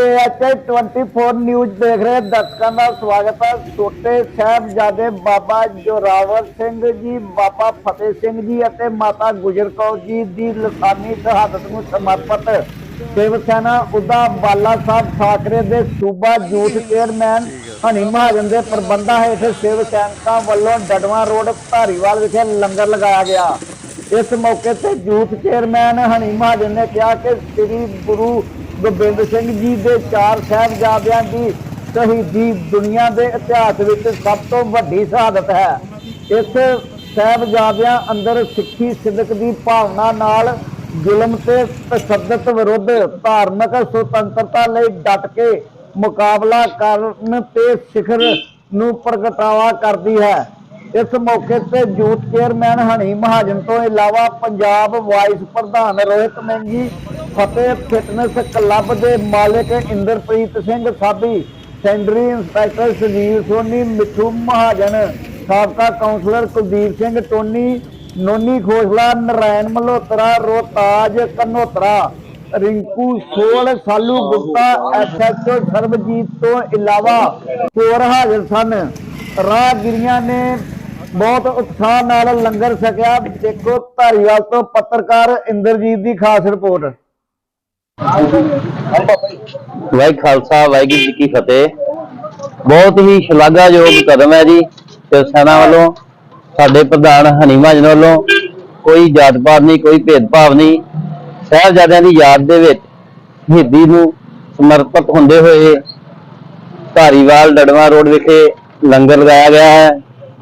ਏਐਚਆਈ 24 news ਦੇਖ ਰਹੇ ਦਰਸ਼ਕਾਂ ਦਾ ਸਵਾਗਤ ਹੈ। ਛੋਟੇ ਸਾਹਿਬਜ਼ਾਦੇ ਬਾਬਾ ਜੋਰਾਵਰ ਸਿੰਘ ਜੀ, ਬਾਬਾ ਫਤਿਹ ਸਿੰਘ ਜੀ ਅਤੇ ਮਾਤਾ ਗੁਜਰ ਕੌਰ ਜੀ ਦੀ ਲਸਾਨੀ ਸ਼ਹਾਦਤ ਨੂੰ ਸਮਰਪਿਤ ਸ਼ਿਵ ਸੈਨਾ ਉਦਾ ਬਾਲਾ ਸਾਹਿਬ ਠਾਕਰੇ ਦੇ ਸੂਬਾ ਯੂਥ ਚੇਅਰਮੈਨ ਹਨੀ ਮਹਾਜਨ ਦੇ ਪ੍ਰਬੰਧਾਂ ਹੇਠ ਸ਼ਿਵ ਸੈਨਿਕਾਂ ਵੱਲੋਂ ਡਡਵਾਂ ਰੋਡ ਧਾਰੀਵਾਲ ਵਿਖੇ ਲੰਗਰ ਲਗਾਇਆ ਗਿਆ। ਇਸ ਮੌਕੇ ਤੇ ਜੂਥ ਚੇਅਰਮੈਨ ਹਨੀ ਮਹਾਜਨ ਨੇ ਕਿਹਾ ਕਿ ਸ੍ਰੀ ਗੁਰੂ ਗੋਬਿੰਦ ਸਿੰਘ ਜੀ ਦੇ ਚਾਰ ਸਾਹਿਬਜ਼ਾਦਿਆਂ ਦੀ ਸ਼ਹੀਦੀ ਦੁਨੀਆ ਦੇ ਇਤਿਹਾਸ ਵਿੱਚ ਸਭ ਤੋਂ ਵੱਡੀ ਸ਼ਹਾਦਤ ਹੈ। ਇਸ ਸਾਹਿਬਜ਼ਾਦਿਆਂ ਅੰਦਰ ਸਿੱਖੀ ਸਿਦਕ ਦੀ ਭਾਵਨਾ ਨਾਲ ਜ਼ੁਲਮ ਤੇ ਤਸ਼ੱਦਦ ਵਿਰੁੱਧ ਧਾਰਮਿਕ ਸੁਤੰਤਰਤਾ ਲਈ ਡਟ ਕੇ ਮੁਕਾਬਲਾ ਕਰਨ ਤੇ ਸਿਖਰ ਨੂੰ ਪ੍ਰਗਟਾਵਾ ਕਰਦੀ ਹੈ। ਇਸ ਮੌਕੇ ਤੇ ਯੂਥ ਚੇਅਰਮੈਨ ਹਣੀ ਮਹਾਜਨ ਤੋਂ ਇਲਾਵਾ ਪੰਜਾਬ ਵਾਈਸ ਪ੍ਰਧਾਨ ਰੋਹਿਤ ਮਹਿੰਗੀ ਫਤਿਹ ਫਿਟਨੈਸ ਕਲੱਬ ਦੇ ਮਾਲਕ ਇੰਦਰਪ੍ਰੀਤ ਸਿੰਘ ਸਾਬੀ ਸੈਂਡਰੀ ਇੰਸਪੈਕਟਰ ਸੁਨੀਲ ਸੋਨੀ, ਮਿੱਠੂ ਮਹਾਜਨ, ਸਾਬਕਾ ਕਾਉਂਸਲਰ ਕੁਲਦੀਪ ਸਿੰਘ ਟੋਨੀ, ਨੋਨੀ ਖੋਸਲਾ ਨਰਾਇਣ ਮਲਹੋਤਰਾ ਰੋਤਾਜ ਕਨੋਤਰਾ, ਰਿੰਕੂ ਸੋਲ ਸਾਲੂ ਗੁਪਤਾ ਐਸਐਚਓ ਸਰਬਜੀਤ ਤੋਂ ਇਲਾਵਾ ਹੋਰ ਹਾਜ਼ਰ ਸਨ। ਰਾਹਗੀਰੀਆਂ ਨੇ ਬਹੁਤ ਉਤਸ਼ਾਹ ਨਾਲ ਲੰਗਰ ਛਕਿਆ। ਦੇਖੋ ਧਾਰੀਵਾਲ ਤੋਂ ਪੱਤਰਕਾਰ ਇੰਦਰਜੀਤ ਦੀ ਖਾਸ ਰਿਪੋਰਟ। ਵਾਹਿ ਖਾਲਸਾ, ਵਾਹਿਗੁਰੂ ਜੀ ਕੀ ਫਤਿਹ। ਬਹੁਤ ਹੀ ਸ਼ਲਾਘਾਯੋਗ ਕਦਮ ਹੈ ਜੀ ਸ਼ਿਵ ਸੈਨਾ ਵੱਲੋਂ, ਸਾਡੇ ਪ੍ਰਧਾਨ ਹਨੀ ਮਹਾਜਨ ਵੱਲੋਂ ਕੋਈ ਜਾਤ ਪਾਤ ਨਹੀਂ, ਕੋਈ ਭੇਦਭਾਵ ਨਹੀਂ। ਸਾਹਿਬਜ਼ਾਦਿਆਂ ਦੀ ਯਾਦ ਦੇ ਵਿੱਚ ਸ਼ਹੀਦੀ ਨੂੰ ਸਮਰਪਿਤ ਹੁੰਦੇ ਹੋਏ ਧਾਰੀਵਾਲ ਡੜਵਾ ਰੋਡ ਵਿਖੇ ਲੰਗਰ ਲਗਾਇਆ ਗਿਆ ਹੈ,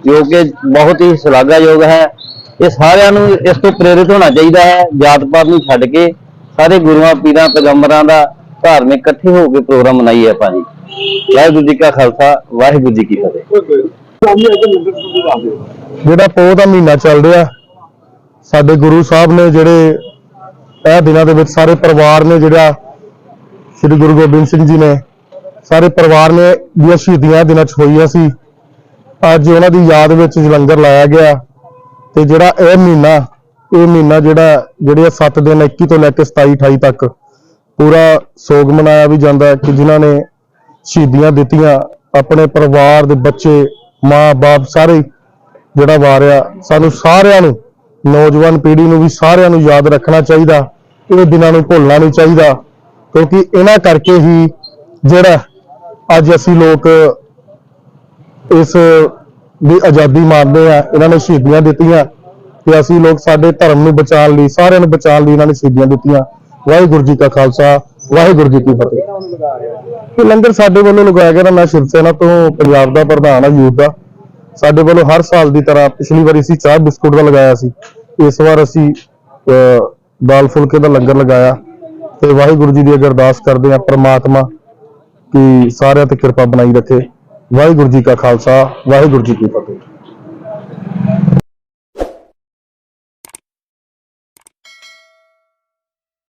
ਜੋ ਕਿ ਬਹੁਤ ਹੀ ਸ਼ਲਾਘਾਯੋਗ ਹੈ। ਇਹ ਸਾਰਿਆਂ ਨੂੰ ਇਸ ਤੋਂ ਪ੍ਰੇਰਿਤ ਹੋਣਾ ਚਾਹੀਦਾ ਹੈ, ਜਾਤ ਪਾਤ ਨੂੰ ਛੱਡ ਕੇ। ਸਾਰੇ ਗੁਰੂਆਂ, ਪੀਰਾਂ, ਪੈਗੰਬਰਾਂ ਦਾ ਧਾਰਮਿਕ ਇਕੱਠੇ ਹੋ ਕੇ ਪ੍ਰੋਗਰਾਮ ਮਨਾਈਏ ਆਪਾਂ ਜੀ। ਵਾਹਿਗੁਰੂ ਜੀ ਕਾ ਖਾਲਸਾ, ਵਾਹਿਗੁਰੂ ਜੀ ਕੀ ਫਤਿਹ। ਜਿਹੜਾ ਪੋਹ ਦਾ ਮਹੀਨਾ ਚੱਲ ਰਿਹਾ, ਸਾਡੇ ਗੁਰੂ ਸਾਹਿਬ ਨੇ ਜਿਹੜੇ ਇਹ ਦਿਨਾਂ ਦੇ ਵਿੱਚ ਸਾਰੇ ਪਰਿਵਾਰ ਨੇ ਜਿਹੜਾ, ਸ੍ਰੀ ਗੁਰੂ ਗੋਬਿੰਦ ਸਿੰਘ ਜੀ ਨੇ, ਸਾਰੇ ਪਰਿਵਾਰ ਨੇ ਦੀਆਂ ਸ਼ਹੀਦੀਆਂ ਦਿਨਾਂ ਚ ਹੋਈਆਂ ਸੀ। ਅੱਜ ਉਹਨਾਂ ਦੀ ਯਾਦ ਵਿੱਚ ਲੰਗਰ ਲਾਇਆ ਗਿਆ ਤੇ ਜਿਹੜਾ ਇਹ ਮਹੀਨਾ ਇਹ ਮਹੀਨਾ ਜਿਹੜਾ, ਜਿਹੜੇ 7 ਦਿਨ 21 ਤੋਂ ਲੈ ਕੇ 27 28 ਤੱਕ ਪੂਰਾ ਸੋਗ ਮਨਾਇਆ ਵੀ ਜਾਂਦਾ ਕਿ ਜਿਨ੍ਹਾਂ ਨੇ ਸ਼ਹੀਦੀਆਂ ਦਿੱਤੀਆਂ, ਆਪਣੇ ਪਰਿਵਾਰ ਦੇ ਬੱਚੇ ਮਾਂ-ਬਾਪ ਸਾਰੇ ਜਿਹੜਾ ਵਾਰਿਆ, ਸਾਨੂੰ ਸਾਰਿਆਂ ਨੂੰ, ਨੌਜਵਾਨ ਪੀੜ੍ਹੀ ਨੂੰ ਵੀ ਸਾਰਿਆਂ ਨੂੰ ਯਾਦ ਰੱਖਣਾ ਚਾਹੀਦਾ ਇਹ ਦਿਨਾਂ ਨੂੰ ਭੁੱਲਣਾ ਨਹੀਂ ਚਾਹੀਦਾ, ਕਿਉਂਕਿ ਇਹਨਾਂ ਕਰਕੇ ਹੀ ਜਿਹੜਾ ਅੱਜ ਅਸੀਂ ਲੋਕ ਇਸ ਦੀ ਆਜ਼ਾਦੀ ਮਾਣਦੇ ਆ ਇਹਨਾਂ ਨੇ ਸ਼ਹੀਦੀਆਂ ਦਿੱਤੀਆਂ। ਤੇ ਅਸੀਂ ਲੋਕ ਸਾਡੇ ਧਰਮ ਨੂੰ ਬਚਾਉਣ ਲਈ ਸਾਰਿਆਂ ਨੂੰ ਬਚਾਉਣ ਲਈ ਇਹਨਾਂ ਨੇ ਸ਼ਹੀਦੀਆਂ ਦਿੱਤੀਆਂ। ਵਾਹਿਗੁਰੂ ਜੀ ਕਾ ਖਾਲਸਾ ਵਾਹਿਗੁਰੂ ਜੀ ਕੀ ਫਤਿਹ। ਇਹ ਲੰਗਰ ਸਾਡੇ ਵੱਲੋਂ ਲਗਾਇਆ ਗਿਆ ਮੈਂ ਸ਼ਿਵ ਸੈਨਾ ਤੋਂ ਪੰਜਾਬ ਦਾ ਪ੍ਰਧਾਨ ਹਾਂ ਯੂਥ ਦਾ। ਸਾਡੇ ਵੱਲੋਂ ਹਰ ਸਾਲ ਦੀ ਤਰ੍ਹਾਂ ਪਿਛਲੀ ਵਾਰੀ ਅਸੀਂ ਚਾਹ ਬਿਸਕੁਟ ਦਾ ਲਗਾਇਆ ਸੀ। ਇਸ ਵਾਰ ਅਸੀਂ ਅਹ, ਦਾਲ ਫੁਲਕੇ ਦਾ ਲੰਗਰ ਲਗਾਇਆ। ਤੇ ਵਾਹਿਗੁਰੂ ਜੀ ਦੀ ਅਰਦਾਸ ਕਰਦੇ ਆ ਪ੍ਰਮਾਤਮਾ ਕਿ ਸਾਰਿਆਂ ਤੇ ਕਿਰਪਾ ਬਣਾਈ ਰੱਖੇ। ਵਾਹਿਗੁਰੂ ਜੀ ਕਾ ਖਾਲਸਾ ਵਾਹਿਗੁਰੂ ਜੀ ਕੀ ਫਤਿਹ।